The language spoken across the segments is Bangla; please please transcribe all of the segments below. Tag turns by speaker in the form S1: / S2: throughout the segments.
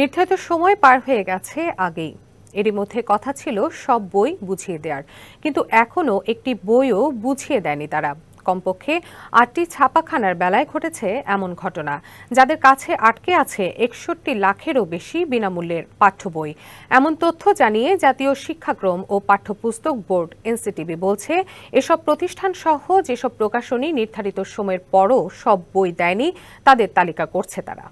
S1: নির্ধারিত সময় পার হয়ে গেছে আগেই। এরই মধ্যে কথা ছিল, সব বই বুঝিয়ে দেওয়ার কিন্তু এখনও একটি বইও বুঝিয়ে দেয়নি তারা। কমপক্ষে আটটি ছাপাখানার বেলায় ঘটেছে এমন ঘটনা। যাদের কাছে আটকে আছে একষট্টি লাখেরও বেশি বিনামূল্যের পাঠ্য বই। এমন তথ্য জানিয়ে জাতীয় শিক্ষাক্রম ও পাঠ্যপুস্তক বোর্ড এনসিটিবি বলছে, এসব প্রতিষ্ঠান সহ যেসব প্রকাশনী নির্ধারিত সময়ের পরও সব বই দেয়নি, তাদের তালিকা করছে তারা।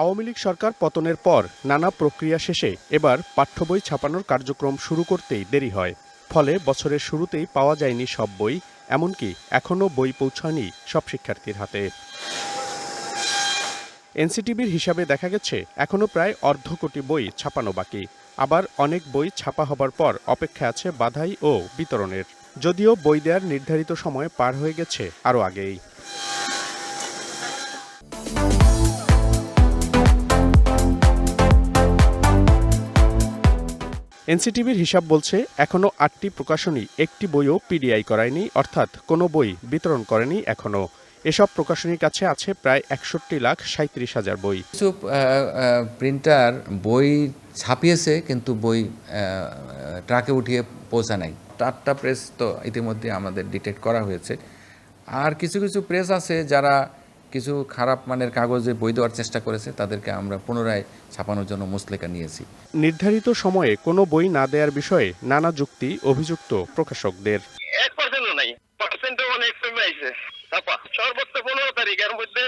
S2: আওয়ামী লীগ সরকার পতনের পর নানা প্রক্রিয়া শেষে এবার পাঠ্য বই ছাপানোর কার্যক্রম শুরু করতেই দেরি হয়। ফলে বছরের শুরুতেই পাওয়া যায়নি সব বই, এমনকি এখনও বই পৌঁছায়নি সব শিক্ষার্থীর হাতে। এনসিটিভির হিসাবে দেখা গেছে, এখনও প্রায় অর্ধ কোটি বই ছাপানো বাকি। আবার অনেক বই ছাপা হবার পর অপেক্ষা আছে বাধাই ও বিতরণের। যদিও বই দেওয়ার নির্ধারিত সময় পার হয়ে গেছে আরও আগেই। এনসিটিভির হিসাব বলছে, এখনও আটটি প্রকাশনী, একটি বইও পিডিআই করায়নি, অর্থাৎ কোনো বই বিতরণ করেনি এখনও। এসব প্রকাশনীর কাছে আছে প্রায় একষট্টি লাখ সাঁত্রিশ হাজার বই।
S3: কিছু প্রিন্টার বই ছাপিয়েছে, কিন্তু বই ট্রাকে উঠিয়ে পৌঁছা নাই। চারটা প্রেস তো ইতিমধ্যে আমাদের ডিটেক্ট করা হয়েছে। আর কিছু কিছু প্রেস আছে যারা কিছু খারাপ মানের কাগজে বই দেওয়ার চেষ্টা করেছে তাদেরকে আমরা পুনরায় ছাপানোর জন্য মুসলেকা নিয়েছি।
S2: নির্ধারিত সময়ে কোনো বই না দেওয়ার বিষয়ে নানা যুক্তি অভিযুক্ত প্রকাশকদের।
S4: এক নাই অনেক কমে ছাপা সর্বোচ্চ পনেরো তারিখের মধ্যে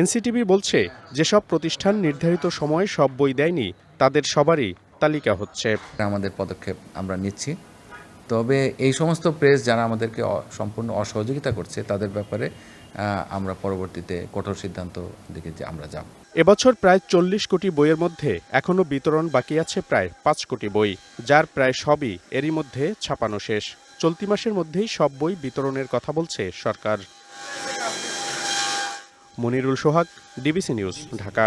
S2: এনসিটিভি বলছে যেসব প্রতিষ্ঠান নির্ধারিত সময়ে সব বই দেয়নি তাদের সবারই তালিকা হচ্ছে।
S3: আমাদের পদক্ষেপ আমরা নিচ্ছি। তবে এই সমস্ত প্রেস যারা আমাদেরকে সম্পূর্ণ অসহযোগিতা করছে, তাদের ব্যাপারে আমরা পরবর্তীতে কঠোর সিদ্ধান্ত দিকে যে আমরা যাব।
S2: এবছর প্রায় চল্লিশ কোটি বইয়ের মধ্যে এখনও বিতরণ বাকি আছে প্রায় পাঁচ কোটি বই, যার প্রায় সবই এরই মধ্যে ছাপানো শেষ। চলতি মাসের মধ্যেই সব বই বিতরণের কথা বলছে সরকার। Monirul Sohag, DBC news, Dhaka.